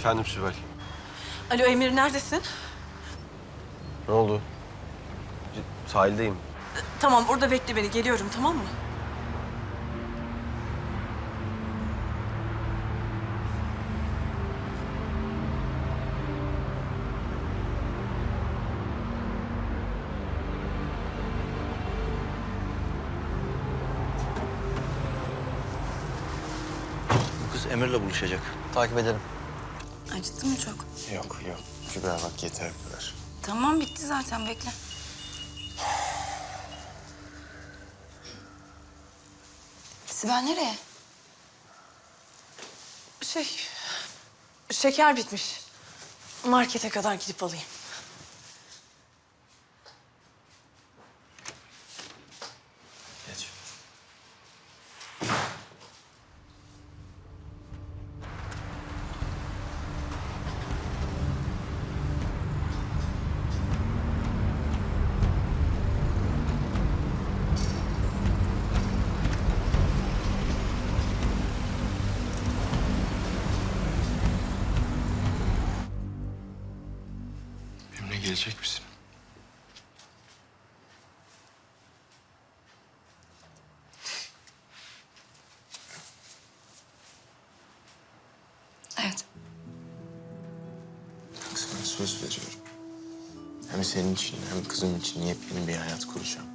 Efendim Sibel. Alo Emir neredesin? Ne oldu? C- Sahildeyim. Tamam orada bekle beni geliyorum tamam mı? Bu kız Emir'le buluşacak. Takip edelim. Acıttı mı çok? Yok yok. Kübra bak yeter bu kadar. Tamam bitti zaten bekle. Sibel nereye? Şey, şeker bitmiş. Markete kadar gidip alayım. Gelecek misin? Evet. Bak sana söz veriyorum. Hem senin için hem kızım için yepyeni bir hayat kuracağım.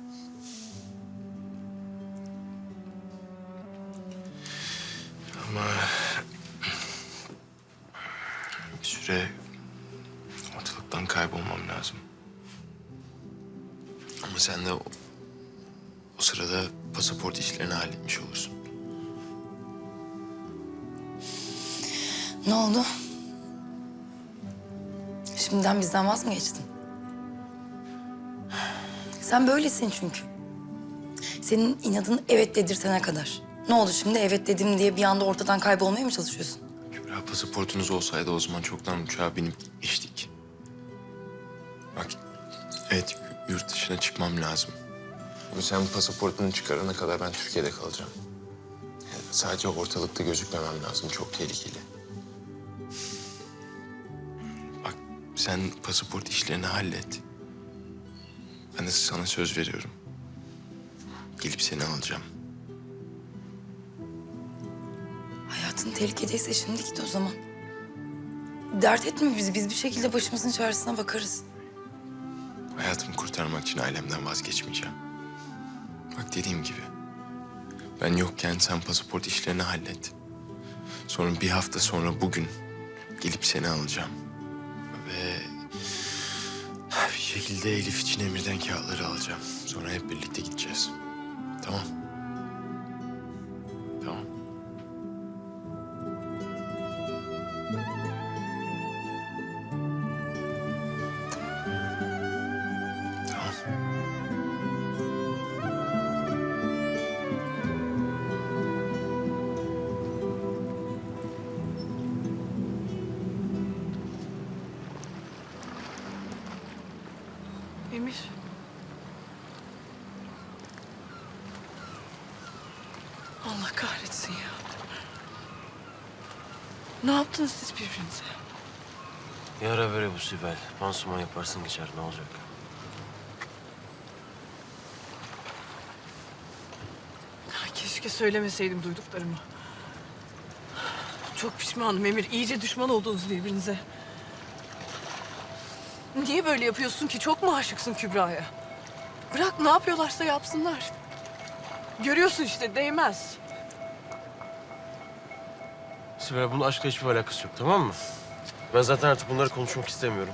Ama bir süre ortalıktan kaybolmam lazım. Ama sen de o, o sırada pasaport işlerini halletmiş olursun. Ne oldu? Şimdiden bizden vaz mı geçtin? Sen böylesin çünkü. Senin inadın evet dedirtene kadar. Ne oldu şimdi evet dedim diye bir anda ortadan kaybolmaya mı çalışıyorsun? Kübra pasaportunuz olsaydı o zaman çoktan uçağa binip gitmiştik. Bak evet yurt dışına çıkmam lazım. Ama sen pasaportunu çıkarana kadar ben Türkiye'de kalacağım. Yani sadece ortalıkta gözükmemem lazım. Çok tehlikeli. Bak sen pasaport işlerini hallet. Ben de sana söz veriyorum. Gelip seni alacağım. Hayatın tehlikedeyse şimdi git o zaman. Dert etme bizi. Biz bir şekilde başımızın çaresine bakarız. Hayatımı kurtarmak için ailemden vazgeçmeyeceğim. Bak dediğim gibi. Ben yokken sen pasaport işlerini hallet. Sonra bir hafta sonra bugün gelip seni alacağım. Ve bir şekilde Elif için Emir'den kağıtları alacağım. Sonra hep birlikte gideceğiz. Tamam. Emir. Allah kahretsin ya. Ne yaptınız siz birbirinize? Yara vere bu Sibel. Pansuman yaparsın geçer ne olacak? Keşke söylemeseydim duyduklarımı. Çok pişmanım Emir. İyice düşman oldunuz birbirinize. Niye böyle yapıyorsun ki? Çok mu aşıksın Kübra'ya? Bırak ne yapıyorlarsa yapsınlar. Görüyorsun işte değmez. Sibel bunun aşkla hiçbir alakası yok tamam mı? Ben zaten artık bunları konuşmak istemiyorum.